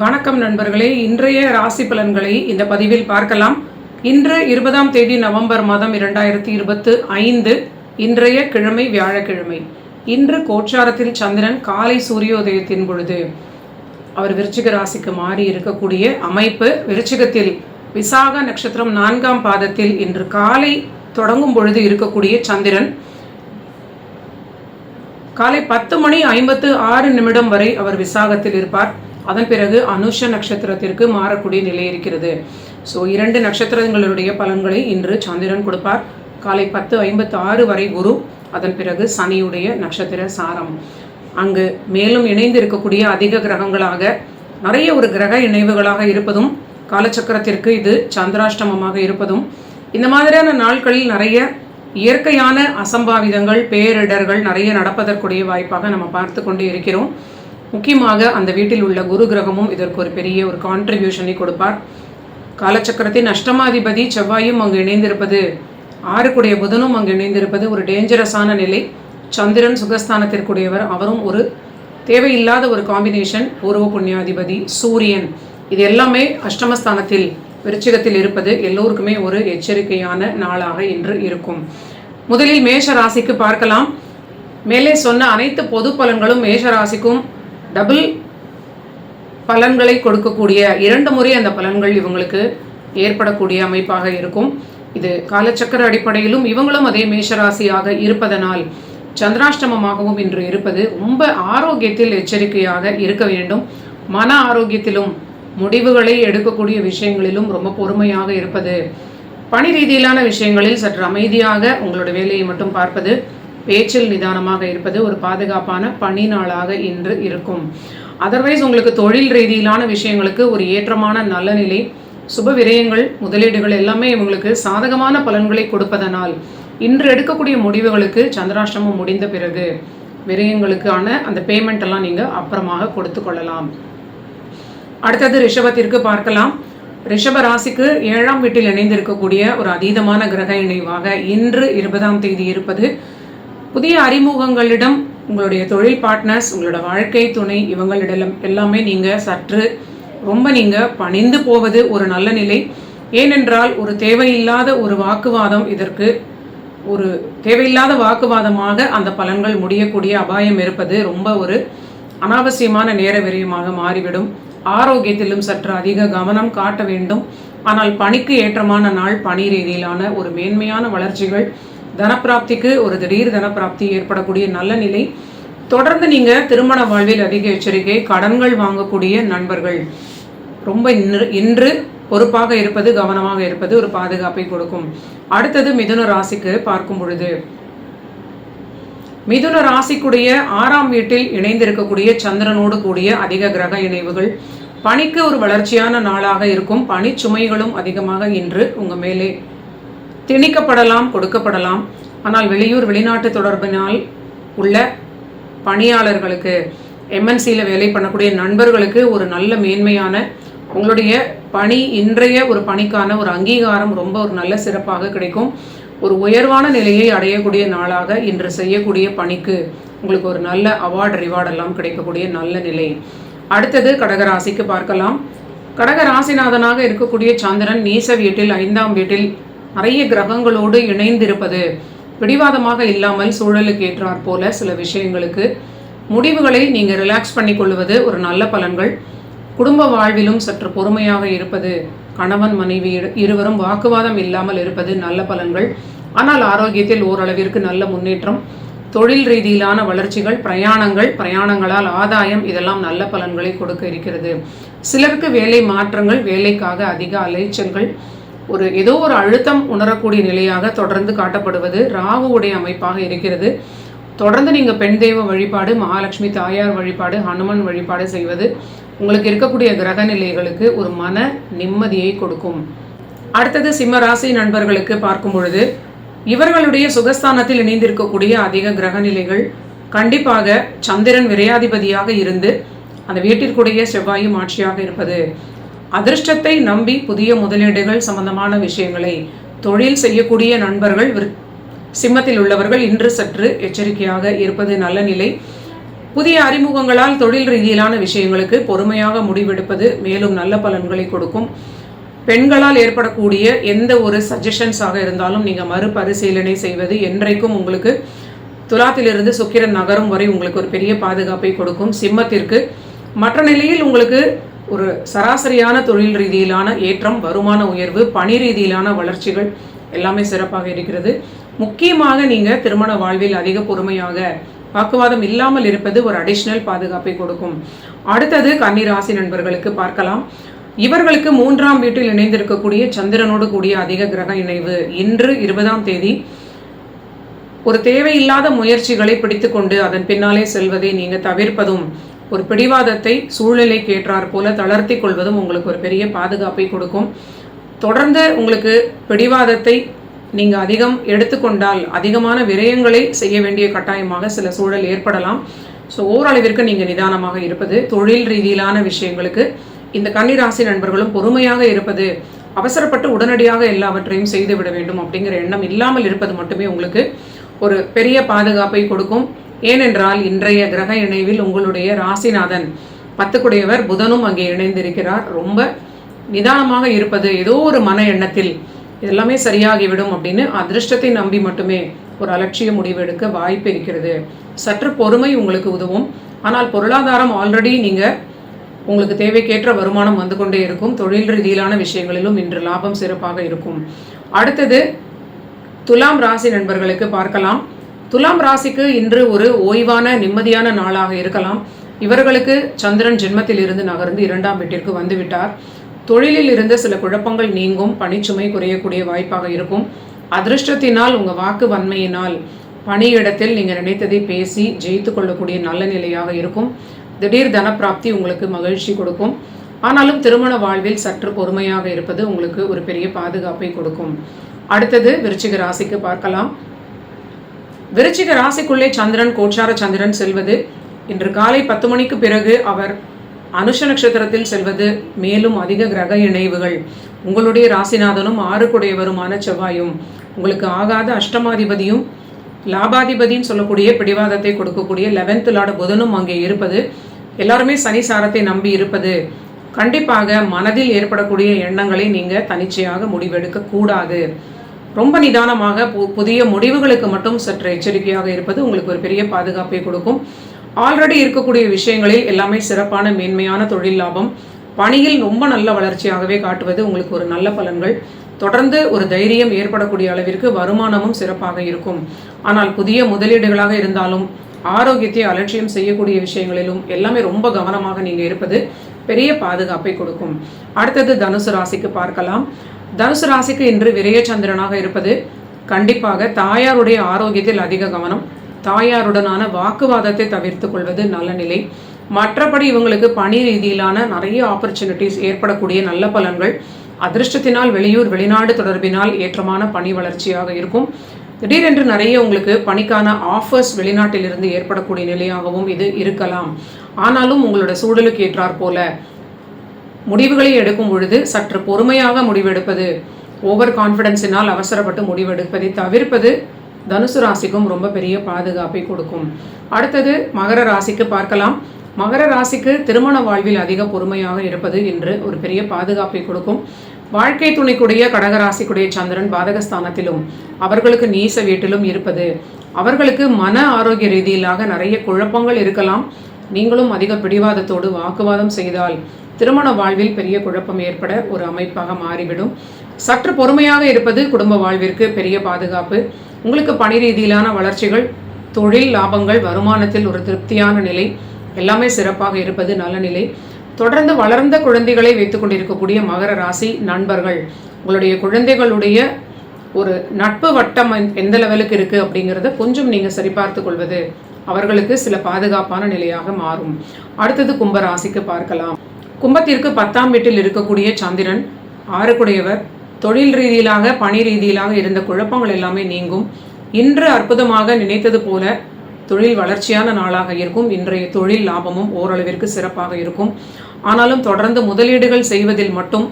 வணக்கம் நண்பர்களே. இன்றைய ராசி பலன்களை இந்த பதிவில் பார்க்கலாம். இன்று இருபதாம் தேதி நவம்பர் மாதம் இரண்டாயிரத்தி இருபத்து ஐந்து இன்றைய கிழமை வியாழக்கிழமை. இன்று கோச்சாரத்தில் சந்திரன் காலை சூரியோதயத்தின் பொழுது. அவர் விருச்சிக ராசிக்கு மாறி இருக்கக்கூடிய அமைப்பு விருச்சிகத்தில் விசாக நட்சத்திரம் நான்காம் பாதத்தில் இன்று காலை தொடங்கும் பொழுது இருக்கக்கூடிய சந்திரன். காலை பத்து மணி ஐம்பத்து ஆறு நிமிடம் வரை அவர் விசாகத்தில் இருப்பார். அதன் பிறகு அனுஷ நட்சத்திரத்திற்கு மாறக்கூடிய நிலை இருக்கிறது. ஸோ இரண்டு நட்சத்திரங்களுடைய பலன்களை இன்று சந்திரன் கொடுப்பார். காலை பத்து ஐம்பத்து ஆறு வரை குரு அதன் பிறகு சனியுடைய நட்சத்திர சாரம். அங்கு மேலும் இணைந்து இருக்கக்கூடிய அதிக கிரகங்களாக நிறைய ஒரு கிரக இணைவுகளாக இருப்பதும் காலச்சக்கரத்திற்கு இது சந்திராஷ்டமமாக இருப்பதும் இந்த மாதிரியான நாட்களில் நிறைய இயற்கையான அசம்பாவிதங்கள் பேரிடர்கள் நிறைய நடப்பதற்குரிய வாய்ப்பாக நம்ம பார்த்து கொண்டு இருக்கிறோம். முக்கியமாக அந்த வீட்டில் உள்ள குரு கிரகமும் இதற்கு ஒரு பெரிய ஒரு கான்ட்ரிபியூஷனை கொடுப்பார். காலச்சக்கரத்தின் அஷ்டமாதிபதி செவ்வாயும் அங்கு இணைந்திருப்பது ஆறுக்குடைய புதனும் அங்கு இணைந்திருப்பது ஒரு டேஞ்சரஸான நிலை. சந்திரன் சுகஸ்தானத்திற்குரியவர். அவரும் ஒரு தேவையில்லாத ஒரு காம்பினேஷன் பூர்வ புண்ணியாதிபதி சூரியன். இது எல்லாமே அஷ்டமஸ்தானத்தில் விருச்சிகத்தில் இருப்பது எல்லோருக்குமே ஒரு எச்சரிக்கையான நாளாக இன்று இருக்கும். முதலில் மேஷ ராசிக்கு பார்க்கலாம். மேலே சொன்ன அனைத்து பொது பலன்களும் மேஷ ராசிக்கும் டபுள் பலன்களை கொடுக்கக்கூடிய இரண்டு முறை அந்த பலன்கள் இவங்களுக்கு ஏற்படக்கூடிய அமைப்பாக இருக்கும். இது காலச்சக்கர அடிப்படையிலும் இவங்களும் அதே மேஷராசியாக இருப்பதனால் சந்திராஷ்டமமாகவும் இன்று இருப்பது ரொம்ப ஆரோக்கியத்தில் எச்சரிக்கையாக இருக்க வேண்டும். மன ஆரோக்கியத்திலும் முடிவுகளை எடுக்கக்கூடிய விஷயங்களிலும் ரொம்ப பொறுமையாக இருப்பது. பணி ரீதியிலான விஷயங்களில் சற்று அமைதியாக உங்களோட வேலையை மட்டும் பார்ப்பது. பேச்சில் நிதானமாக இருப்பது ஒரு பாதுகாப்பான பணி நாளாக இன்று இருக்கும். அதர்வைஸ் உங்களுக்கு தொழில் ரீதியிலான விஷயங்களுக்கு ஒரு ஏற்றமான நல்ல நிலை சுப விரயங்கள் முதலீடுகள் எல்லாமே இவங்களுக்கு சாதகமான பலன்களை கொடுப்பதனால் இன்று எடுக்கக்கூடிய முடிவுகளுக்கு சந்திராஷ்டமம் முடிந்த பிறகு விரயங்களுக்கான அந்த பேமெண்ட் எல்லாம் நீங்கள் அப்புறமாக கொடுத்து கொள்ளலாம். அடுத்தது ரிஷபத்திற்கு பார்க்கலாம். ரிஷப ராசிக்கு ஏழாம் வீட்டில் இணைந்திருக்கக்கூடிய ஒரு அதீதமான கிரக இணைவாக இன்று இருபதாம் தேதி இருப்பது புதிய அறிமுகங்களிடம் உங்களுடைய தொழில் பார்ட்னர்ஸ் உங்களோட வாழ்க்கை துணை இவங்களிடம் எல்லாமே நீங்கள் சற்று ரொம்ப நீங்கள் பணிந்து போவது ஒரு நல்ல நிலை. ஏனென்றால் ஒரு தேவையில்லாத ஒரு வாக்குவாதம் இதற்கு ஒரு தேவையில்லாத வாக்குவாதமாக அந்த பலன்கள் முடியக்கூடிய அபாயம் இருப்பது ரொம்ப ஒரு அனாவசியமான நேர விரயமாக மாறிவிடும். ஆரோக்கியத்திலும் சற்று அதிக கவனம் காட்ட வேண்டும். ஆனால் பணிக்கு ஏற்றமான நாள் பணி ரீதியிலான ஒரு மேன்மையான வளர்ச்சிகள் தனப்பிராப்திக்கு ஒரு திடீர் தனப்பிராப்தி ஏற்படக்கூடிய நல்ல நிலை. தொடர்ந்து நீங்க திருமண வாழ்வில் அதிக எச்சரிக்கை கடன்கள் வாங்கக்கூடிய நண்பர்கள். ரொம்ப இன்று இன்று பொறுப்பாக இருப்பது கவனமாக இருப்பது ஒரு பாதுகாப்பை கொடுக்கும். அடுத்தது மிதுன ராசிக்கு பார்க்கும் பொழுது. மிதுன ராசிக்குடைய ஆறாம் வீட்டில் இணைந்திருக்கக்கூடிய சந்திரனோடு கூடிய அதிக கிரக இணைவுகள். பணிக்கு ஒரு வளர்ச்சியான நாளாக இருக்கும். பணி சுமைகளும் அதிகமாக இன்று உங்க மேலே திணிக்கப்படலாம் கொடுக்கப்படலாம். ஆனால் வெளியூர் வெளிநாட்டு தொடர்பினால் உள்ள பணியாளர்களுக்கு எம்என்சியில் வேலை பண்ணக்கூடிய நண்பர்களுக்கு ஒரு நல்ல மேன்மையான உங்களுடைய பணி இன்றைய ஒரு பணிக்கான ஒரு அங்கீகாரம் ரொம்ப ஒரு நல்ல சிறப்பாக கிடைக்கும். ஒரு உயர்வான நிலையை அடையக்கூடிய நாளாக இன்று செய்யக்கூடிய பணிக்கு உங்களுக்கு ஒரு நல்ல அவார்டு ரிவார்டெல்லாம் கிடைக்கக்கூடிய நல்ல நிலை. அடுத்தது கடகராசிக்கு பார்க்கலாம். கடகராசிநாதனாக இருக்கக்கூடிய சந்திரன் நீச வீட்டில் ஐந்தாம் வீட்டில் நிறைய கிரகங்களோடு இணைந்திருப்பது பிடிவாதமாக இல்லாமல் சூழலுக்கு ஏற்றாற் போல சில விஷயங்களுக்கு. முடிவுகளை நீங்கள் ரிலாக்ஸ் பண்ணி கொள்வது ஒரு நல்ல பலன்கள். குடும்ப வாழ்விலும் சற்று பொறுமையாக இருப்பது கணவன் மனைவி இரு- இருவரும் வாக்குவாதம் இல்லாமல் இருப்பது நல்ல பலன்கள். ஆனால் ஆரோக்கியத்தில் ஓரளவிற்கு நல்ல முன்னேற்றம். தொழில் ரீதியிலான வளர்ச்சிகள் பிரயாணங்கள் பிரயாணங்களால் ஆதாயம் இதெல்லாம் நல்ல பலன்களை கொடுக்க இருக்கிறது. சிலருக்கு வேலை மாற்றங்கள் வேலைக்காக அதிக அலைச்சல்கள். ஒரு ஏதோ ஒரு அழுத்தம் உணரக்கூடிய நிலையாக தொடர்ந்து காட்டப்படுவது ராகுவுடைய அமைப்பாக இருக்கிறது. தொடர்ந்து நீங்கள் பெண் தெய்வ வழிபாடு மகாலட்சுமி தாயார் வழிபாடு ஹனுமன் வழிபாடு செய்வது உங்களுக்கு இருக்கக்கூடிய கிரக நிலைகளுக்கு ஒரு மன நிம்மதியை கொடுக்கும். அடுத்தது சிம்ம ராசி நண்பர்களுக்கு பார்க்கும் பொழுது இவர்களுடைய சுகஸ்தானத்தில் இணைந்திருக்கக்கூடிய அதிக கிரக நிலைகள் கண்டிப்பாக சந்திரன் விரையாதிபதியாக இருந்து அந்த வீட்டிற்குடைய செவ்வாயும் ஆட்சியாக இருப்பது அதிர்ஷ்டத்தை நம்பி புதிய முதலீடுகள் சம்பந்தமான விஷயங்களை தொழில் செய்யக்கூடிய நண்பர்கள் சிம்மத்தில் உள்ளவர்கள் இன்று சற்று எச்சரிக்கையாக இருப்பது நல்ல நிலை. புதிய அறிமுகங்களால் தொழில் ரீதியிலான விஷயங்களுக்கு பொறுமையாக முடிவெடுப்பது மேலும் நல்ல பலன்களை கொடுக்கும். பெண்களால் ஏற்படக்கூடிய எந்த ஒரு சஜஷன்ஸாக இருந்தாலும் நீங்கள் மறுபரிசீலனை செய்வது என்றைக்கும் உங்களுக்கு துலாத்திலிருந்து சுக்கிரன் நகரும் வரை உங்களுக்கு ஒரு பெரிய பாதுகாப்பை கொடுக்கும். சிம்மத்திற்கு மற்ற நிலையில் உங்களுக்கு ஒரு சராசரியான தொழில் ரீதியிலான ஏற்றம் வருமான உயர்வு பணி ரீதியிலான வளர்ச்சிகள் எல்லாமே சிறப்பாக இருக்கிறது. முக்கியமாக நீங்கள் திருமண வாழ்வில் அதிக பொறுமையாக வாக்குவாதம் இல்லாமல் இருப்பது ஒரு அடிஷ்னல் பாதுகாப்பை கொடுக்கும். அடுத்தது கன்னிராசி நண்பர்களுக்கு பார்க்கலாம். இவர்களுக்கு மூன்றாம் வீட்டில் இணைந்திருக்கக்கூடிய சந்திரனோடு கூடிய அதிக கிரக இணைவு. இன்று இருபதாம் தேதி ஒரு தேவையில்லாத முயற்சிகளை பிடித்துக்கொண்டு அதன் பின்னாலே செல்வதை நீங்கள் தவிர்ப்பதும் ஒரு பிடிவாதத்தை சூழ்நிலைக்கு ஏற்றார் போல தளர்த்தி கொள்வதும் உங்களுக்கு ஒரு பெரிய பாதுகாப்பை கொடுக்கும். தொடர்ந்து உங்களுக்கு பிடிவாதத்தை நீங்கள் அதிகம் எடுத்துக்கொண்டால் அதிகமான விரயங்களை செய்ய வேண்டிய கட்டாயமாக சில சூழல் ஏற்படலாம். ஸோ ஓரளவிற்கு நீங்கள் நிதானமாக இருப்பது தொழில் ரீதியிலான விஷயங்களுக்கு இந்த கன்னிராசி நண்பர்களும் பொறுமையாக இருப்பது அவசரப்பட்டு உடனடியாக எல்லாவற்றையும் செய்துவிட வேண்டும் அப்படிங்கிற எண்ணம் இல்லாமல் இருப்பது மட்டுமே உங்களுக்கு ஒரு பெரிய பாதுகாப்பை கொடுக்கும். ஏனென்றால் இன்றைய கிரக இணைவில் உங்களுடைய ராசிநாதன் பத்துக்குடையவர் புதனும் அங்கே இணைந்திருக்கிறார். ரொம்ப நிதானமாக இருப்பது ஏதோ ஒரு மன எண்ணத்தில் எல்லாமே சரியாகிவிடும் அப்படின்னு அதிர்ஷ்டத்தை நம்பி மட்டுமே ஒரு அலட்சிய முடிவு எடுக்க வாய்ப்பு இருக்கிறது. சற்று பொறுமை உங்களுக்கு உதவும். ஆனால் பொருளாதாரம் ஆல்ரெடி நீங்கள் உங்களுக்கு தேவைக்கேற்ற வருமானம் வந்து கொண்டே இருக்கும். தொழில் ரீதியிலான விஷயங்களிலும் இன்று லாபம் சிறப்பாக இருக்கும். அடுத்தது துலாம் ராசி நண்பர்களுக்கு பார்க்கலாம். துலாம் ராசிக்கு இன்று ஒரு ஓய்வான நிம்மதியான நாளாக இருக்கலாம். இவர்களுக்கு சந்திரன் ஜென்மத்தில் இருந்து நகர்ந்து இரண்டாம் வீட்டிற்கு வந்துவிட்டார். தொழிலில் இருந்த சில குழப்பங்கள் நீங்கும் பணிச்சுமை குறையக்கூடிய வாய்ப்பாக இருக்கும். அதிர்ஷ்டத்தினால் உங்கள் வாக்கு வன்மையினால் பணியிடத்தில் நீங்கள் நினைத்ததை பேசி ஜெயித்து கொள்ளக்கூடிய நல்ல நிலையாக இருக்கும். திடீர் தனப்பிராப்தி உங்களுக்கு மகிழ்ச்சி கொடுக்கும். ஆனாலும் திருமண வாழ்வில் சற்று பொறுமையாக இருப்பது உங்களுக்கு ஒரு பெரிய பாதுகாப்பை கொடுக்கும். அடுத்தது விருச்சிக ராசிக்கு பார்க்கலாம். விருச்சிக ராசிக்குள்ளே சந்திரன் கோச்சார சந்திரன் செல்வது. இன்று காலை பத்து மணிக்கு பிறகு அவர் அனுஷ நட்சத்திரத்தில் செல்வது. மேலும் அதிக கிரக இணைவுகள். உங்களுடைய ராசிநாதனும் ஆறுக்குடையவருமான செவ்வாயும். உங்களுக்கு ஆகாத அஷ்டமாதிபதியும் லாபாதிபதியும் சொல்லக்கூடிய பிடிவாதத்தை கொடுக்கக்கூடிய லெவன்த் லாட புதனும் அங்கே இருப்பது. எல்லாருமே சனி சாரத்தை நம்பி இருப்பது. கண்டிப்பாக மனதில் ஏற்படக்கூடிய எண்ணங்களை நீங்கள் தனிச்சையாக முடிவெடுக்க கூடாது ரொம்ப நிதானமாக புதிய முடிவுகளுக்கு மட்டும் சற்று எச்சரிக்கையாக இருப்பது உங்களுக்கு ஒரு பெரிய பாதுகாப்பை கொடுக்கும். ஆல்ரெடி இருக்கக்கூடிய விஷயங்களில் எல்லாமே சிறப்பான மேன்மையான தொழில் லாபம். பணியில் ரொம்ப நல்ல வளர்ச்சியாகவே காட்டுவது உங்களுக்கு ஒரு நல்ல பலன்கள். தொடர்ந்து ஒரு தைரியம் ஏற்படக்கூடிய அளவிற்கு வருமானமும் சிறப்பாக இருக்கும். ஆனால் புதிய முதலீடுகளாக இருந்தாலும் ஆரோக்கியத்தை அலட்சியம் செய்யக்கூடிய விஷயங்களிலும் எல்லாமே ரொம்ப கவனமாக நீங்கள் இருப்பது பெரிய பாதுகாப்பை கொடுக்கும். அடுத்தது தனுசு ராசிக்கு பார்க்கலாம். தனுசு ராசிக்கு இன்று விரைய சந்திரனாக இருப்பது கண்டிப்பாக தாயாருடைய ஆரோக்கியத்தில் அதிக கவனம். தாயாருடனான வாக்குவாதத்தை தவிர்த்து கொள்வது நல்ல நிலை. மற்றபடி இவங்களுக்கு பணி ரீதியிலான நிறைய ஆப்பர்ச்சுனிட்டிஸ் ஏற்படக்கூடிய நல்ல பலன்கள். அதிர்ஷ்டத்தினால் வெளியூர் வெளிநாடு தொடர்பினால் ஏற்றமான பணி வளர்ச்சியாக இருக்கும். திடீரென்று நிறைய உங்களுக்கு பணிக்கான ஆஃபர்ஸ் வெளிநாட்டிலிருந்து ஏற்படக்கூடிய நிலையாகவும் இது இருக்கலாம். ஆனாலும் உங்களோட சூழலுக்கு ஏற்றாற் போல. முடிவுகளை எடுக்கும் பொழுது சற்று பொறுமையாக முடிவெடுப்பது. ஓவர் கான்ஃபிடென்ஸினால் அவசரப்பட்டு முடிவெடுப்பதை தவிர்ப்பது தனுசு ராசிக்கும் ரொம்ப பெரிய பாதுகாப்பை கொடுக்கும். அடுத்தது மகர ராசிக்கு பார்க்கலாம். மகர ராசிக்கு திருமண வாழ்வில் அதிக பொறுமையாக இருப்பது என்று ஒரு பெரிய பாதுகாப்பை கொடுக்கும். வாழ்க்கை துணைக்குடைய கடகராசிக்குடைய சந்திரன் பாதகஸ்தானத்திலும் அவர்களுக்கு நீச வீட்டிலும் இருப்பது. அவர்களுக்கு மன ஆரோக்கிய ரீதியிலாக நிறைய குழப்பங்கள் இருக்கலாம். நீங்களும் அதிக பிடிவாதத்தோடு வாக்குவாதம் செய்தால் திருமண வாழ்வில் பெரிய குழப்பம் ஏற்பட ஒரு அமைப்பாக மாறிவிடும். சற்று பொறுமையாக இருப்பது குடும்ப வாழ்விற்கு பெரிய பாதுகாப்பு. உங்களுக்கு பணி ரீதியிலான வளர்ச்சிகள் தொழில் லாபங்கள் வருமானத்தில் ஒரு திருப்தியான நிலை. எல்லாமே சிறப்பாக இருப்பது நல்ல நிலை. தொடர்ந்து வளர்ந்த குழந்தைகளை வைத்துக் கொண்டிருக்கக்கூடிய மகர ராசி நண்பர்கள் உங்களுடைய குழந்தைகளுடைய ஒரு நட்பு வட்டம் எந்த லெவலுக்கு இருக்குது அப்படிங்கிறத கொஞ்சம் நீங்கள் சரிபார்த்து கொள்வது அவர்களுக்கு சில பாதுகாப்பான நிலையாக மாறும். அடுத்தது கும்பராசிக்கு பார்க்கலாம். கும்பத்திற்கு பத்தாம் வீட்டில் இருக்கக்கூடிய சந்திரன் ஆறுக்குடையவர். தொழில் ரீதியிலாக பணி ரீதியிலாக இருந்த குழப்பங்கள் எல்லாமே நீங்கும். இன்று அற்புதமாக நினைத்தது போல தொழில் வளர்ச்சியான நாளாக இருக்கும். இன்றைய தொழில் லாபமும் ஓரளவிற்கு சிறப்பாக இருக்கும். ஆனாலும் தொடர்ந்து முதலீடுகள் செய்வதில் மட்டும்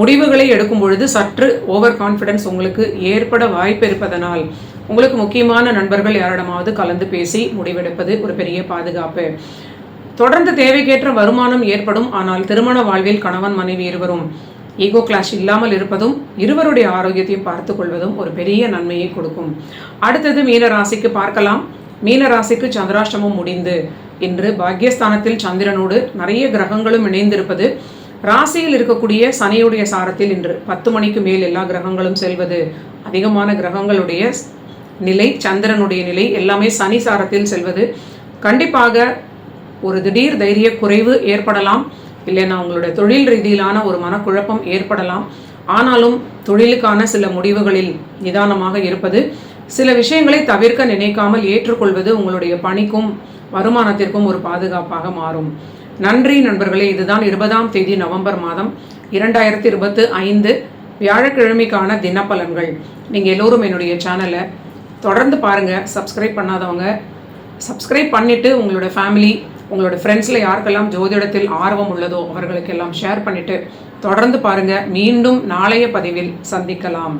முடிவுகளை எடுக்கும் பொழுது சற்று ஓவர் கான்ஃபிடன்ஸ் உங்களுக்கு ஏற்பட வாய்ப்பு இருப்பதனால் உங்களுக்கு முக்கியமான நண்பர்கள் யாரிடமாவது கலந்து பேசி முடிவெடுப்பது ஒரு பெரிய பாதுகாப்பு. தொடர்ந்து தேவைக்கேற்ற வருமானம் ஏற்படும் ஆனால் திருமண வாழ்வில் கணவன் மனைவி இருவரும் ஈகோ கிளாஷ் இல்லாமல் இருப்பதும் இருவருடைய ஆரோக்கியத்தையும் பார்த்து கொள்வதும் ஒரு பெரிய நன்மையை கொடுக்கும். அடுத்தது மீன ராசிக்கு பார்க்கலாம். மீன ராசிக்கு சந்திராஷ்டமம் முடிந்து இன்று பாக்யஸ்தானத்தில் சந்திரனோடு நிறைய கிரகங்களும் இணைந்திருப்பது ராசியில் இருக்கக்கூடிய சனியுடைய சாரத்தில் இன்று பத்து மணிக்கு மேல் எல்லா கிரகங்களும் செல்வது அதிகமான கிரகங்களுடைய நிலை சந்திரனுடைய நிலை எல்லாமே சனி சாரத்தில் செல்வது. கண்டிப்பாக ஒரு திடீர் தைரிய குறைவு ஏற்படலாம். இல்லைன்னா உங்களுடைய தொழில் ரீதியிலான ஒரு மனக்குழப்பம் ஏற்படலாம். ஆனாலும் தொழிலுக்கான சில முடிவுகளில் நிதானமாக இருப்பது சில விஷயங்களை தவிர்க்க நினைக்காமல் ஏற்றுக்கொள்வது உங்களுடைய பணிக்கும் வருமானத்திற்கும் ஒரு பாதுகாப்பாக மாறும். நன்றி நண்பர்களே இதுதான் இருபதாம் தேதி நவம்பர் மாதம் இரண்டாயிரத்தி இருபத்து ஐந்து வியாழக்கிழமைக்கான தினப்பலன்கள். நீங்கள் எல்லோரும் என்னுடைய சேனலை தொடர்ந்து பாருங்கள் சப்ஸ்கிரைப் பண்ணாதவங்க சப்ஸ்கிரைப் பண்ணிவிட்டு உங்களோட ஃபேமிலி உங்களோட ஃப்ரெண்ட்ஸில் யாருக்கெல்லாம் ஜோதிடத்தில் ஆர்வம் உள்ளதோ அவர்களுக்கெல்லாம் ஷேர் பண்ணிவிட்டு தொடர்ந்து பாருங்கள் மீண்டும் நாளைய பதிவில் சந்திக்கலாம்.